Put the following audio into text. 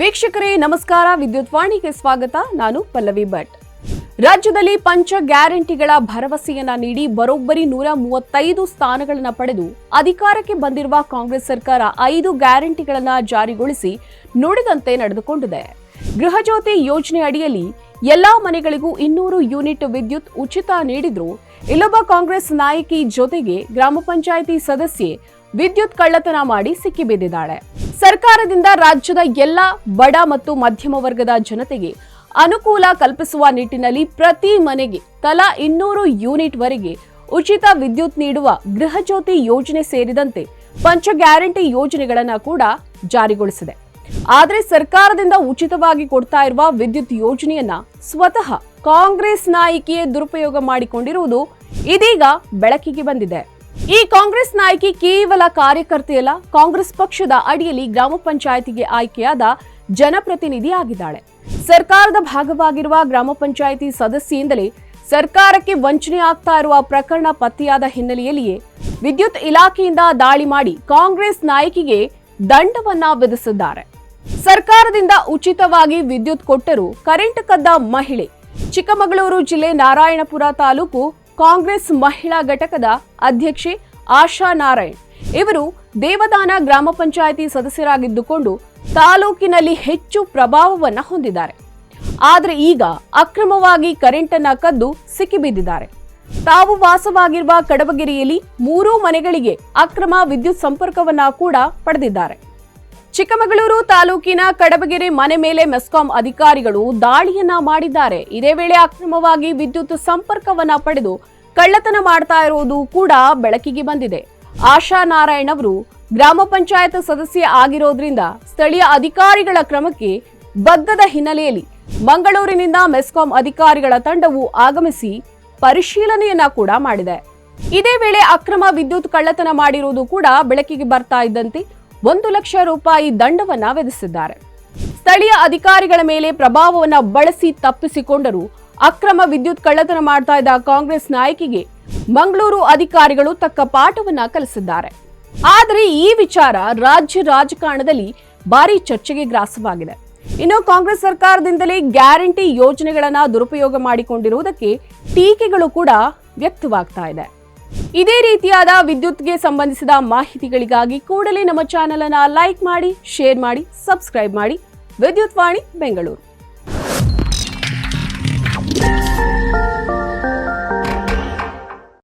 ವೀಕ್ಷಕರೇ, ನಮಸ್ಕಾರ. ವಿದ್ಯುತ್ ವಾಣಿಗೆ ಸ್ವಾಗತ. ನಾನು ಪಲ್ಲವಿ ಭಟ್. ರಾಜ್ಯದಲ್ಲಿ ಪಂಚ ಗ್ಯಾರಂಟಿಗಳ ಭರವಸೆಯನ್ನ ನೀಡಿ ಬರೋಬ್ಬರಿ ನೂರ ಮೂವತ್ತೈದು ಸ್ಥಾನಗಳನ್ನು ಪಡೆದು ಅಧಿಕಾರಕ್ಕೆ ಬಂದಿರುವ ಕಾಂಗ್ರೆಸ್ ಸರ್ಕಾರ ಐದು ಗ್ಯಾರಂಟಿಗಳನ್ನ ಜಾರಿಗೊಳಿಸಿ ನುಡಿದಂತೆ ನಡೆದುಕೊಂಡಿದೆ. ಗೃಹಜ್ಯೋತಿ ಯೋಜನೆ ಅಡಿಯಲ್ಲಿ ಎಲ್ಲಾ ಮನೆಗಳಿಗೂ ಇನ್ನೂರು ಯೂನಿಟ್ ವಿದ್ಯುತ್ ಉಚಿತ ನೀಡಿದ್ರು. ಇಲ್ಲೊಬ್ಬ ಕಾಂಗ್ರೆಸ್ ನಾಯಕಿ ಜೊತೆಗೆ ಗ್ರಾಮ ಪಂಚಾಯಿತಿ ಸದಸ್ಯೆ ವಿದ್ಯುತ್ ಕಳ್ಳತನ ಮಾಡಿ ಸಿಕ್ಕಿಬಿದ್ದಿದ್ದಾಳೆ. ಸರ್ಕಾರದಿಂದ ರಾಜ್ಯದ ಎಲ್ಲ ಬಡ ಮತ್ತು ಮಧ್ಯಮ ವರ್ಗದ ಜನತೆಗೆ ಅನುಕೂಲ ಕಲ್ಪಿಸುವ ನಿಟ್ಟಿನಲ್ಲಿ ಪ್ರತಿ ಮನೆಗೆ ತಲಾ ಇನ್ನೂರು ಯೂನಿಟ್ ವರೆಗೆ ಉಚಿತ ವಿದ್ಯುತ್ ನೀಡುವ ಗೃಹಜ್ಯೋತಿ ಯೋಜನೆ ಸೇರಿದಂತೆ ಪಂಚ ಗ್ಯಾರಂಟಿ ಯೋಜನೆಗಳನ್ನು ಕೂಡ ಜಾರಿಗೊಳಿಸಿದೆ. ಆದರೆ ಸರ್ಕಾರದಿಂದ ಉಚಿತವಾಗಿ ಕೊಡ್ತಾ ಇರುವ ವಿದ್ಯುತ್ ಯೋಜನೆಯನ್ನ ಸ್ವತಃ ಕಾಂಗ್ರೆಸ್ ನಾಯಕಿಯೇ ದುರುಪಯೋಗ ಮಾಡಿಕೊಂಡಿರುವುದು ಇದೀಗ ಬೆಳಕಿಗೆ ಬಂದಿದೆ. ಈ ಕಾಂಗ್ರೆಸ್ ನಾಯಕಿ ಕೇವಲ ಕಾರ್ಯಕರ್ತೆಯಲ್ಲ ಕಾಂಗ್ರೆಸ್ ಪಕ್ಷದ ಅಡಿಯಲ್ಲಿ ಗ್ರಾಮ ಪಂಚಾಯಿತಿಗೆ ಆಯ್ಕೆಯಾದ ಜನಪ್ರತಿನಿಧಿ ಆಗಿದ್ದಾಳೆ. ಸರ್ಕಾರದ ಭಾಗವಾಗಿರುವ ಗ್ರಾಮ ಪಂಚಾಯಿತಿ ಸದಸ್ಯೆಯಿಂದಲೇ ಸರ್ಕಾರಕ್ಕೆ ವಂಚನೆ ಆಗ್ತಾ ಇರುವ ಪ್ರಕರಣ ಪತ್ತೆಯಾದ ಹಿನ್ನೆಲೆಯಲ್ಲಿಯೇ ವಿದ್ಯುತ್ ಇಲಾಖೆಯಿಂದ ದಾಳಿ ಮಾಡಿ ಕಾಂಗ್ರೆಸ್ ನಾಯಕಿಗೆ ದಂಡವನ್ನ ವಿಧಿಸಿದ್ದಾರೆ. ಸರ್ಕಾರದಿಂದ ಉಚಿತವಾಗಿ ವಿದ್ಯುತ್ ಕೊಟ್ಟರೂ ಕರೆಂಟ್ ಕದ್ದ ಮಹಿಳೆ, ಚಿಕ್ಕಮಗಳೂರು ಜಿಲ್ಲೆ ನಾರಾಯಣಪುರ ತಾಲೂಕು ಕಾಂಗ್ರೆಸ್ ಮಹಿಳಾ ಘಟಕದ ಅಧ್ಯಕ್ಷೆ ಆಶಾ ನಾರಾಯಣ್. ಇವರು ದೇವದಾನ ಗ್ರಾಮ ಪಂಚಾಯಿತಿ ಸದಸ್ಯರಾಗಿದ್ದುಕೊಂಡು ತಾಲೂಕಿನಲ್ಲಿ ಹೆಚ್ಚು ಪ್ರಭಾವವನ್ನು ಹೊಂದಿದ್ದಾರೆ. ಆದರೆ ಈಗ ಅಕ್ರಮವಾಗಿ ಕರೆಂಟ್ ಅನ್ನ ಕದ್ದು ಸಿಕ್ಕಿಬಿದ್ದಿದ್ದಾರೆ ತಾವು ವಾಸವಾಗಿರುವ ಕಡಬಗಿರಿಯಲ್ಲಿ ಮೂರೂ ಮನೆಗಳಿಗೆ ಅಕ್ರಮ ವಿದ್ಯುತ್ ಸಂಪರ್ಕವನ್ನ ಕೂಡ ಪಡೆದಿದ್ದಾರೆ. ಚಿಕ್ಕಮಗಳೂರು ತಾಲೂಕಿನ ಕಡಬಗೆರೆ ಮನೆ ಮೇಲೆ ಮೆಸ್ಕಾಂ ಅಧಿಕಾರಿಗಳು ದಾಳಿಯನ್ನ ಮಾಡಿದ್ದಾರೆ. ಇದೇ ವೇಳೆ ಅಕ್ರಮವಾಗಿ ವಿದ್ಯುತ್ ಸಂಪರ್ಕವನ್ನ ಪಡೆದು ಕಳ್ಳತನ ಮಾಡ್ತಾ ಇರುವುದು ಕೂಡ ಬೆಳಕಿಗೆ ಬಂದಿದೆ. ಆಶಾ ನಾರಾಯಣ್ ಅವರು ಗ್ರಾಮ ಪಂಚಾಯತ್ ಸದಸ್ಯ ಆಗಿರೋದ್ರಿಂದ ಸ್ಥಳೀಯ ಅಧಿಕಾರಿಗಳ ಕ್ರಮಕ್ಕೆ ಬದ್ಧದ ಹಿನ್ನೆಲೆಯಲ್ಲಿ ಮಂಗಳೂರಿನಿಂದ ಮೆಸ್ಕಾಂ ಅಧಿಕಾರಿಗಳ ತಂಡವು ಆಗಮಿಸಿ ಪರಿಶೀಲನೆಯನ್ನ ಕೂಡ ಮಾಡಿದೆ. ಇದೇ ವೇಳೆ ಅಕ್ರಮ ವಿದ್ಯುತ್ ಕಳ್ಳತನ ಮಾಡಿರುವುದು ಕೂಡ ಬೆಳಕಿಗೆ ಬರ್ತಾ ಇದ್ದಂತೆ ಒಂದು ಲಕ್ಷ ರೂಪಾಯಿ ದಂಡವನ್ನ ವಿಧಿಸಿದ್ದಾರೆ. ಸ್ಥಳೀಯ ಅಧಿಕಾರಿಗಳ ಮೇಲೆ ಪ್ರಭಾವವನ್ನು ಬಳಸಿ ತಪ್ಪಿಸಿಕೊಂಡರು ಅಕ್ರಮ ವಿದ್ಯುತ್ ಕಳ್ಳತನ ಮಾಡ್ತಾ ಇದ್ದ ಕಾಂಗ್ರೆಸ್ ನಾಯಕಿಗೆ ಮಂಗಳೂರು ಅಧಿಕಾರಿಗಳು ತಕ್ಕ ಪಾಠವನ್ನ ಕಲಿಸಿದ್ದಾರೆ. ಆದರೆ ಈ ವಿಚಾರ ರಾಜ್ಯ ರಾಜಕಾರಣದಲ್ಲಿ ಭಾರಿ ಚರ್ಚೆಗೆ ಗ್ರಾಸವಾಗಿದೆ. ಇನ್ನು ಕಾಂಗ್ರೆಸ್ ಸರ್ಕಾರದಿಂದಲೇ ಗ್ಯಾರಂಟಿ ಯೋಜನೆಗಳನ್ನ ದುರುಪಯೋಗ ಮಾಡಿಕೊಂಡಿರುವುದಕ್ಕೆ ಟೀಕೆಗಳು ಕೂಡ ವ್ಯಕ್ತವಾಗ್ತಾ ಇದೆ. ಇದೇ ರೀತಿಯಾದ ವಿದ್ಯುತ್ಗೆ ಸಂಬಂಧಿಸಿದ ಮಾಹಿತಿಗಳಿಗಾಗಿ ಕೂಡಲೇ ನಮ್ಮ ಚಾನೆಲ್ ಅನ್ನ ಲೈಕ್ ಮಾಡಿ, ಶೇರ್ ಮಾಡಿ, ಸಬ್ಸ್ಕ್ರೈಬ್ ಮಾಡಿ. ವಿದ್ಯುತ್ ವಾಣಿ, ಬೆಂಗಳೂರು.